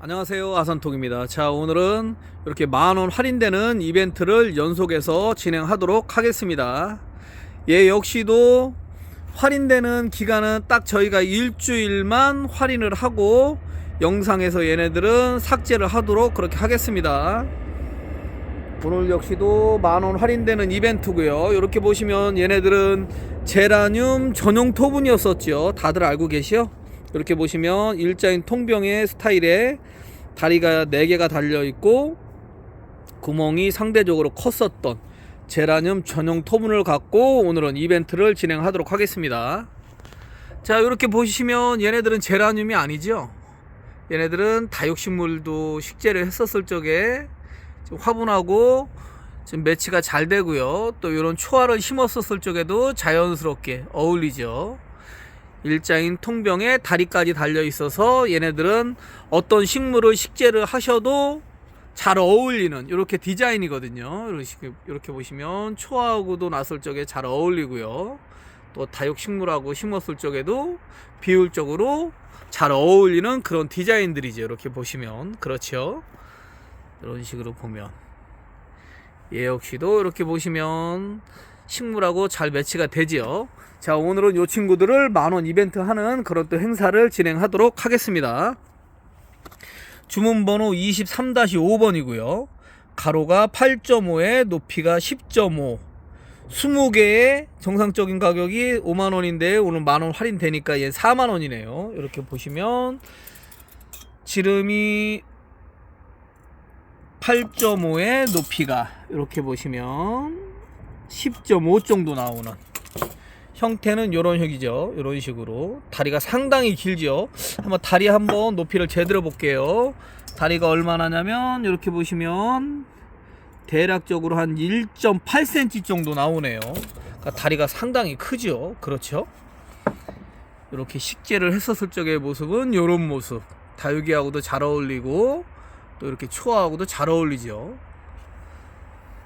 안녕하세요. 아산톡입니다. 자 오늘은 이렇게 만원 할인되는 이벤트를 연속해서 진행하도록 하겠습니다. 얘 역시도 할인되는 기간은 딱 저희가 일주일만 할인을 하고 영상에서 얘네들은 삭제를 하도록 그렇게 하겠습니다. 오늘 역시도 만원 할인되는 이벤트고요. 이렇게 보시면 얘네들은 제라늄 전용 토분이었었죠. 다들 알고 계시요? 이렇게 보시면 일자인 통병의 스타일에 다리가 4개가 달려 있고 구멍이 상대적으로 컸었던 제라늄 전용 토분을 갖고 오늘은 이벤트를 진행하도록 하겠습니다. 자, 이렇게 보시면 얘네들은 제라늄이 아니죠. 얘네들은 다육식물도 식재를 했었을 적에 화분하고 지금 매치가 잘 되고요. 또 이런 초알을 심었었을 적에도 자연스럽게 어울리죠. 일자인 통병에 다리까지 달려 있어서 얘네들은 어떤 식물을 식재를 하셔도 잘 어울리는 이렇게 디자인이거든요. 이렇게, 보시면 초하고도 났을 적에 잘 어울리고요. 또 다육식물하고 심었을 적에도 비율적으로 잘 어울리는 그런 디자인들이죠. 이렇게 보시면 그렇죠. 이런 식으로 보면 얘 역시도 이렇게 보시면 식물하고 잘 매치가 되지요. 자, 오늘은 이 친구들을 만원 이벤트 하는 그런 또 행사를 진행하도록 하겠습니다. 주문번호 23-5번이고요. 가로가 8.5에 높이가 10.5. 20개의 정상적인 가격이 5만원인데 오늘 만원 할인되니까 얘 4만원이네요. 이렇게 보시면 지름이 8.5의 높이가 이렇게 보시면 10.5 정도 나오는 형태는 이런 형이죠. 이런 식으로 다리가 상당히 길죠. 한번 다리 한번 높이를 재들어 볼게요. 다리가 얼마나냐면 이렇게 보시면 대략적으로 한 1.8cm 정도 나오네요. 그러니까 다리가 상당히 크죠. 그렇죠? 이렇게 식재를 했었을 적의 모습은 이런 모습. 다육이하고도 잘 어울리고 또 이렇게 초하고도 잘 어울리죠.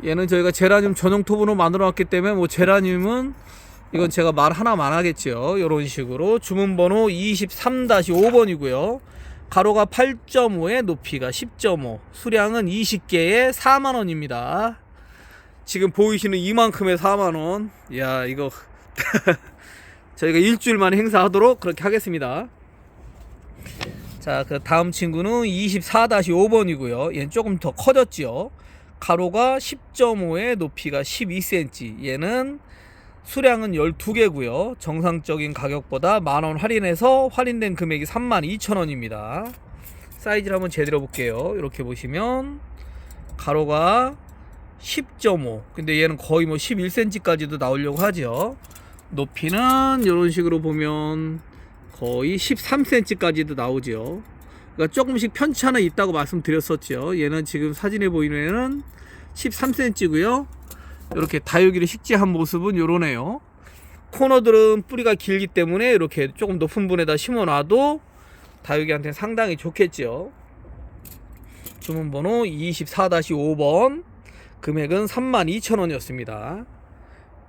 얘는 저희가 제라늄 전용 톱으로 만들어 놨기 때문에 뭐 제라늄은 이건 제가 말 하나만 하겠죠. 이런 식으로 주문번호 23-5번이고요. 가로가 8.5에 높이가 10.5 수량은 20개에 4만원입니다. 지금 보이시는 이만큼의 4만원 야 이거 저희가 일주일 만에 행사하도록 그렇게 하겠습니다. 자, 그 다음 친구는 24-5번이고요. 얘는 조금 더 커졌죠. 가로가 10.5에 높이가 12cm. 얘는 수량은 12개고요. 정상적인 가격보다 만원 할인해서 할인된 금액이 32,000원입니다. 사이즈를 한번 제대로 볼게요. 이렇게 보시면 가로가 10.5. 근데 얘는 거의 뭐 11cm까지도 나오려고 하죠. 높이는 이런 식으로 보면 거의 13cm까지도 나오죠. 그러니까 조금씩 편차는 있다고 말씀드렸었죠. 얘는 지금 사진에 보이는 애는 13cm고요. 이렇게 다육이를 식재한 모습은 요러네요. 코너들은 뿌리가 길기 때문에 이렇게 조금 높은 분에다 심어놔도 다육이한테 상당히 좋겠죠. 주문번호 24-5번 금액은 32,000원이었습니다.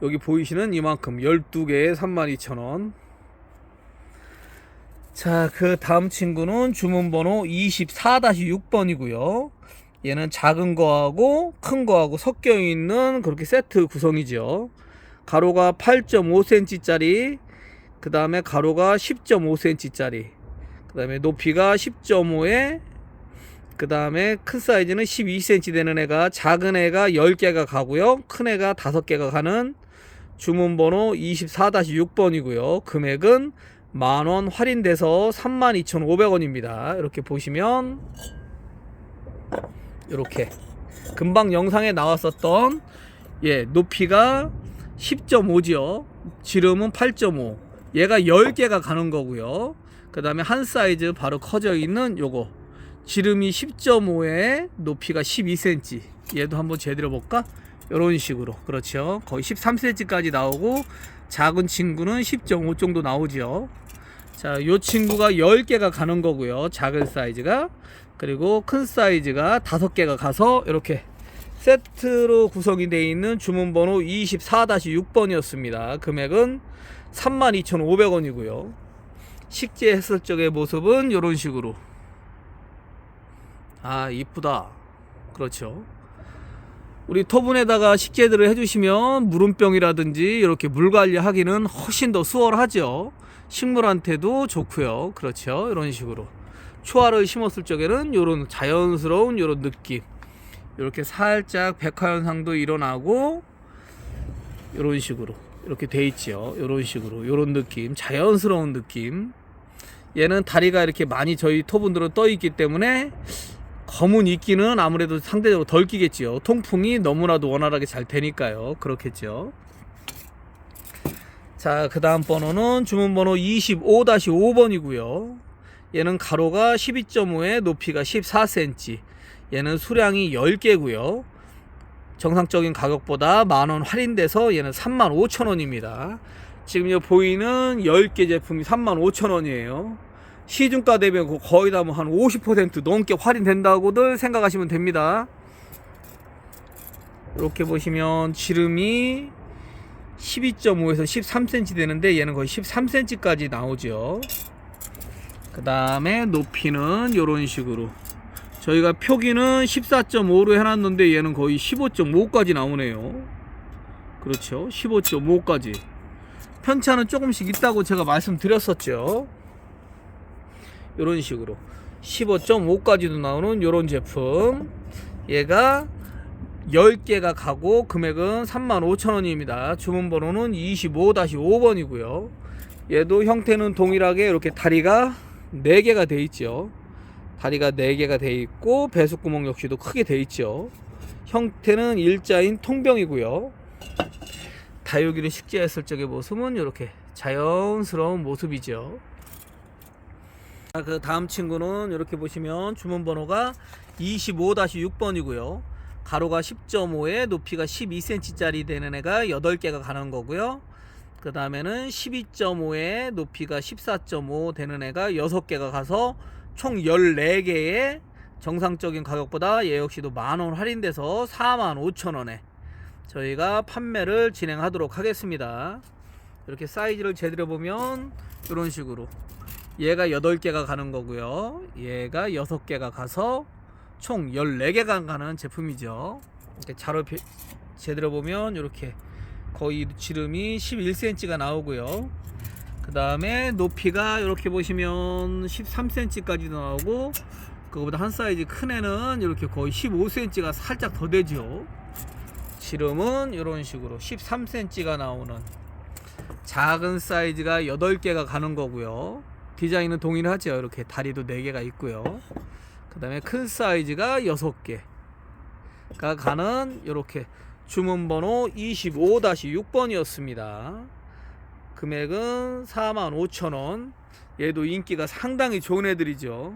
여기 보이시는 이만큼 12개에 32,000원 자, 그 다음 친구는 주문번호 24-6번이고요. 얘는 작은 거하고 큰 거하고 섞여 있는 그렇게 세트 구성이죠. 가로가 8.5cm짜리, 그 다음에 가로가 10.5cm짜리, 그 다음에 높이가 10.5에, 그 다음에 큰 사이즈는 12cm 되는 애가 작은 애가 10개가 가고요. 큰 애가 5개가 가는 주문번호 24-6번이고요. 금액은 만원 할인돼서 32,500원입니다. 이렇게 보시면 이렇게 금방 영상에 나왔었던 예 높이가 10.5지요. 지름은 8.5. 얘가 10개가 가는 거고요. 그 다음에 한 사이즈 바로 커져 있는 요거 지름이 10.5에 높이가 12cm. 얘도 한번 제대로 볼까? 이런 식으로 그렇죠. 거의 13cm까지 나오고 작은 친구는 10.5 정도 나오죠. 자, 요 친구가 10개가 가는 거고요. 작은 사이즈가. 그리고 큰 사이즈가 5개가 가서 이렇게 세트로 구성이 되어 있는 주문번호 24-6번이었습니다. 금액은 32,500원이고요. 식재 했을 적의 모습은 이런 식으로 아 이쁘다 그렇죠 우리 토분에다가 식재들을 해주시면 물음병이라든지 이렇게 물 관리하기는 훨씬 더 수월하죠 식물한테도 좋고요. 그렇죠. 이런 식으로. 초화를 심었을 적에는 이런 자연스러운 이런 느낌. 이렇게 살짝 백화 현상도 일어나고 이런 식으로. 이렇게 돼 있죠 이런 식으로. 이런 느낌. 자연스러운 느낌. 얘는 다리가 이렇게 많이 저희 토분들은 떠 있기 때문에 검은 이끼는 아무래도 상대적으로 덜 끼겠지요. 통풍이 너무나도 원활하게 잘 되니까요. 그렇겠죠. 자, 그 다음 번호는 주문번호 25-5번이고요. 얘는 가로가 12.5에 높이가 14cm. 얘는 수량이 10개고요. 정상적인 가격보다 만원 할인돼서 얘는 35,000원입니다. 지금 요 보이는 10개 제품이 35,000원이에요. 시중가 대비 거의 다 뭐 한 50% 넘게 할인된다고들 생각하시면 됩니다. 이렇게 보시면 지름이 12.5에서 13cm 되는데 얘는 거의 13cm까지 나오죠. 그 다음에 높이는 이런 식으로 저희가 표기는 14.5로 해놨는데 얘는 거의 15.5까지 나오네요. 그렇죠. 15.5까지. 편차는 조금씩 있다고 제가 말씀드렸었죠. 이런 식으로 15.5까지도 나오는 이런 제품 얘가 10개가 가고 금액은 35,000원입니다. 주문 번호는 25-5번이고요. 얘도 형태는 동일하게 이렇게 다리가 4개가 돼 있죠. 다리가 4개가 돼 있고 배수 구멍 역시도 크게 돼 있죠. 형태는 일자인 통병이고요. 다육이를 식재했을 적의 모습은 이렇게 자연스러운 모습이죠. 그 다음 친구는 이렇게 보시면 주문 번호가 25-6번이고요. 가로가 10.5에 높이가 12cm짜리 되는 애가 8개가 가는 거고요. 그 다음에는 12.5에 높이가 14.5 되는 애가 6개가 가서 총 14개의 정상적인 가격보다 얘 역시도 만원 할인돼서 45,000원에 저희가 판매를 진행하도록 하겠습니다. 이렇게 사이즈를 제대로 보면 이런 식으로 얘가 8개가 가는 거고요. 얘가 6개가 가서 총 14개가 가는 제품이죠. 이렇게 자로 비- 제대로 보면 이렇게 거의 지름이 11cm가 나오고요. 그 다음에 높이가 이렇게 보시면 13cm까지도 나오고 그거보다 한 사이즈 큰 애는 이렇게 거의 15cm가 살짝 더 되죠. 지름은 이런 식으로 13cm가 나오는 작은 사이즈가 8개가 가는 거고요. 디자인은 동일하죠. 이렇게 다리도 4개가 있고요. 그 다음에 큰 사이즈가 6개가 가는 이렇게 주문번호 25-6번이었습니다. 금액은 45,000원. 얘도 인기가 상당히 좋은 애들이죠.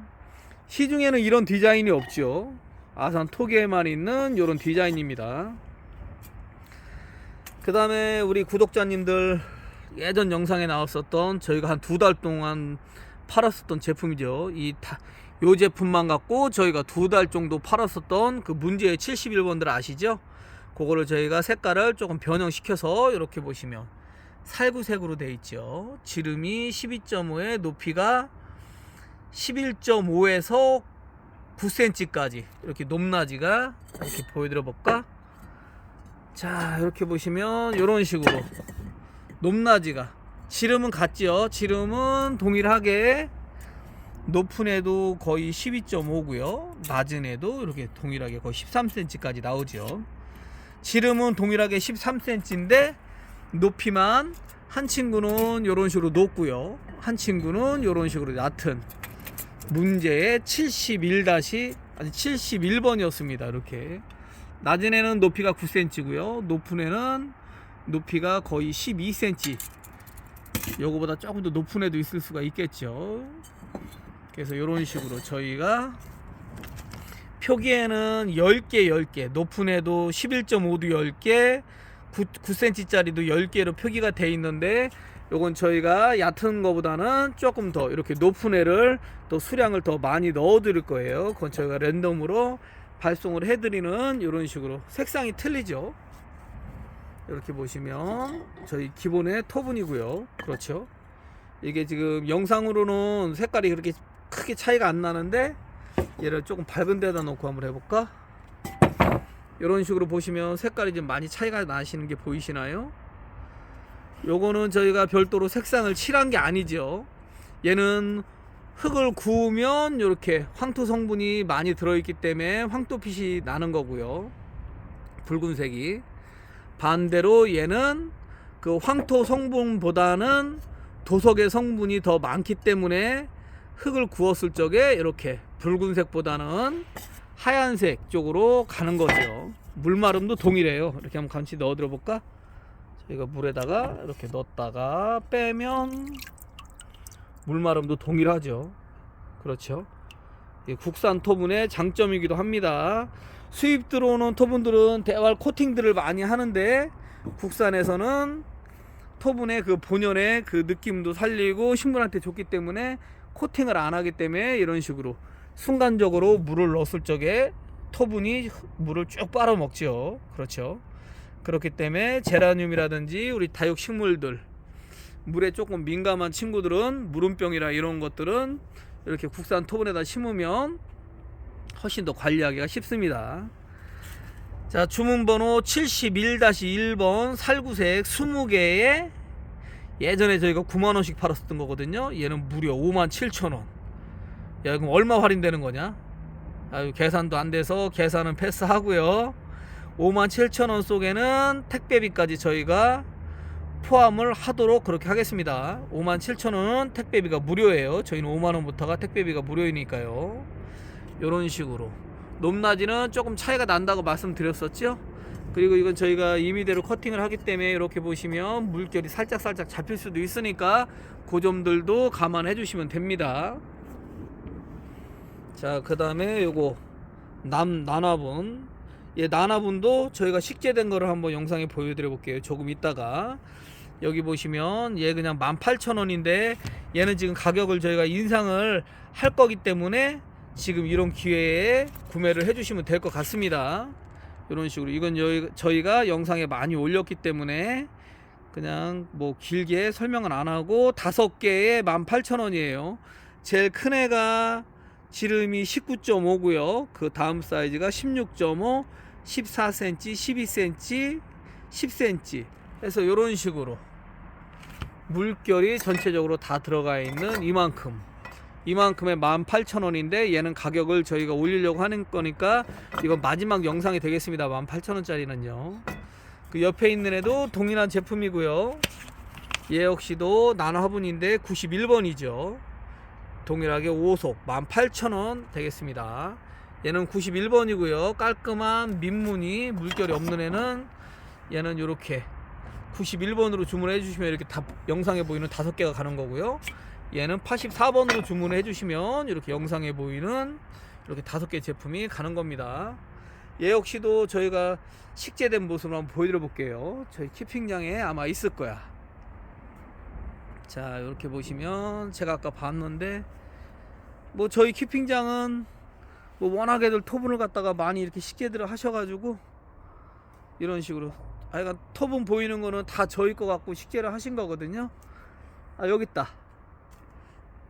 시중에는 이런 디자인이 없죠. 아산 토기에만 있는 이런 디자인입니다. 그 다음에 우리 구독자님들 예전 영상에 나왔었던 저희가 한 두 달 동안 팔았었던 제품이죠. 이 요 제품만 갖고 저희가 두 달 정도 팔았었던 그 문제의 71번들 아시죠? 그거를 저희가 색깔을 조금 변형시켜서 이렇게 보시면 살구색으로 돼 있죠. 지름이 12.5에 높이가 11.5에서 9cm까지 이렇게 높낮이가 이렇게 보여드려 볼까? 자 이렇게 보시면 이런 식으로 높낮이가 지름은 같죠 지름은 동일하게 높은 애도 거의 12.5고요. 낮은 애도 이렇게 동일하게 거의 13cm까지 나오죠. 지름은 동일하게 13cm인데 높이만 한 친구는 이런 식으로 높고요. 한 친구는 이런 식으로 얕은 문제의 71 아니 71번이었습니다 이렇게. 낮은 애는 높이가 9cm고요. 높은 애는 높이가 거의 12cm 요거보다 조금 더 높은 애도 있을 수가 있겠죠 그래서 이런 식으로 저희가 표기에는 10개 10개 높은 애도 11.5도 10개 9, 9cm 짜리도 10개로 표기가 돼 있는데 요건 저희가 얕은 거보다는 조금 더 이렇게 높은 애를 또 수량을 더 많이 넣어 드릴 거예요. 그건 저희가 랜덤으로 발송을 해 드리는 이런 식으로. 색상이 틀리죠? 이렇게 보시면 저희 기본의 토분이고요. 그렇죠? 이게 지금 영상으로는 색깔이 그렇게 크게 차이가 안 나는데 얘를 조금 밝은 데다 놓고 한번 해볼까? 이런 식으로 보시면 색깔이 좀 많이 차이가 나시는 게 보이시나요? 요거는 저희가 별도로 색상을 칠한 게 아니죠. 얘는 흙을 구우면 이렇게 황토 성분이 많이 들어있기 때문에 황토빛이 나는 거고요. 붉은색이. 반대로 얘는 그 황토 성분보다는 도석의 성분이 더 많기 때문에 흙을 구웠을 적에 이렇게 붉은색보다는 하얀색 쪽으로 가는 거죠. 물마름도 동일해요. 이렇게 한번 같이 넣어 들어 볼까? 저희가 물에다가 이렇게 넣었다가 빼면 물마름도 동일하죠. 그렇죠. 국산 토분의 장점이기도 합니다. 수입 들어오는 토분들은 대활 코팅들을 많이 하는데 국산에서는 토분의 그 본연의 그 느낌도 살리고 식물한테 좋기 때문에 코팅을 안 하기 때문에 이런 식으로 순간적으로 물을 넣었을 적에 토분이 물을 쭉 빨아먹죠. 그렇죠. 그렇기 때문에 제라늄이라든지 우리 다육 식물들 물에 조금 민감한 친구들은 물음병이라 이런 것들은 이렇게 국산 토분에다 심으면 훨씬 더 관리하기가 쉽습니다. 자, 주문번호 71-1번 살구색 20개에 예전에 저희가 9만원씩 팔았었던 거거든요. 얘는 무려 57,000원. 야, 그럼 얼마 할인되는 거냐? 아유, 계산도 안 돼서 계산은 패스하고요. 57,000원 속에는 택배비까지 저희가 포함을 하도록 그렇게 하겠습니다. 57,000원은 택배비가 무료예요. 저희는 5만원부터가 택배비가 무료이니까요. 이런 식으로. 높낮이는 조금 차이가 난다고 말씀드렸었죠. 그리고 이건 저희가 임의대로 커팅을 하기 때문에 이렇게 보시면 물결이 살짝 살짝 잡힐 수도 있으니까 그 점들도 감안해 주시면 됩니다. 자, 그 다음에 요거 남 나나분 예, 나나분도 저희가 식재된 거를 한번 영상에 보여드려 볼게요. 조금 있다가 여기 보시면 얘 그냥 18,000원인데 얘는 지금 가격을 저희가 인상을 할 거기 때문에 지금 이런 기회에 구매를 해주시면 될 것 같습니다. 이런 식으로 이건 저희, 저희가 영상에 많이 올렸기 때문에 그냥 뭐 길게 설명은 안 하고 다섯 개에 18,000원이에요. 제일 큰 애가 지름이 19.5고요. 그 다음 사이즈가 16.5, 14cm, 12cm, 10cm. 해서 이런 식으로 물결이 전체적으로 다 들어가 있는 이만큼. 이만큼에 18,000원인데 얘는 가격을 저희가 올리려고 하는 거니까 이건 마지막 영상이 되겠습니다. 18,000원짜리는요. 그 옆에 있는 애도 동일한 제품이고요. 얘 역시도 나노 화분인데 91번이죠. 동일하게 5속 18,000원 되겠습니다. 얘는 91번이고요. 깔끔한 민무늬 물결이 없는 애는 얘는 이렇게 91번으로 주문해 주시면 이렇게 다 영상에 보이는 다섯 개가 가는 거고요. 얘는 84번으로 주문해 주시면 이렇게 영상에 보이는 이렇게 다섯 개 제품이 가는 겁니다. 얘 역시도 저희가 식재된 모습을 한번 보여드려 볼게요. 저희 키핑장에 아마 있을 거야. 자, 이렇게 보시면 제가 아까 봤는데 뭐 저희 키핑장은 뭐 워낙에들 토분을 갖다가 많이 이렇게 식재들을 하셔가지고 이런 식으로 아이가 토분 보이는 거는 다 저희 거 갖고 식재를 하신 거거든요. 아 여기 있다.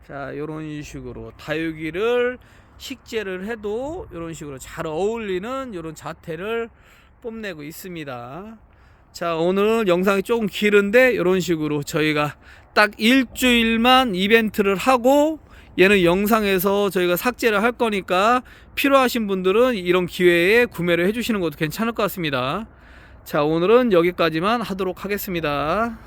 자 이런 식으로 다육이를 식재를 해도 이런 식으로 잘 어울리는 이런 자태를 뽐내고 있습니다. 자 오늘 영상이 조금 길은데 이런 식으로 저희가 딱 일주일만 이벤트를 하고 얘는 영상에서 저희가 삭제를 할 거니까 필요하신 분들은 이런 기회에 구매를 해주시는 것도 괜찮을 것 같습니다. 자 오늘은 여기까지만 하도록 하겠습니다.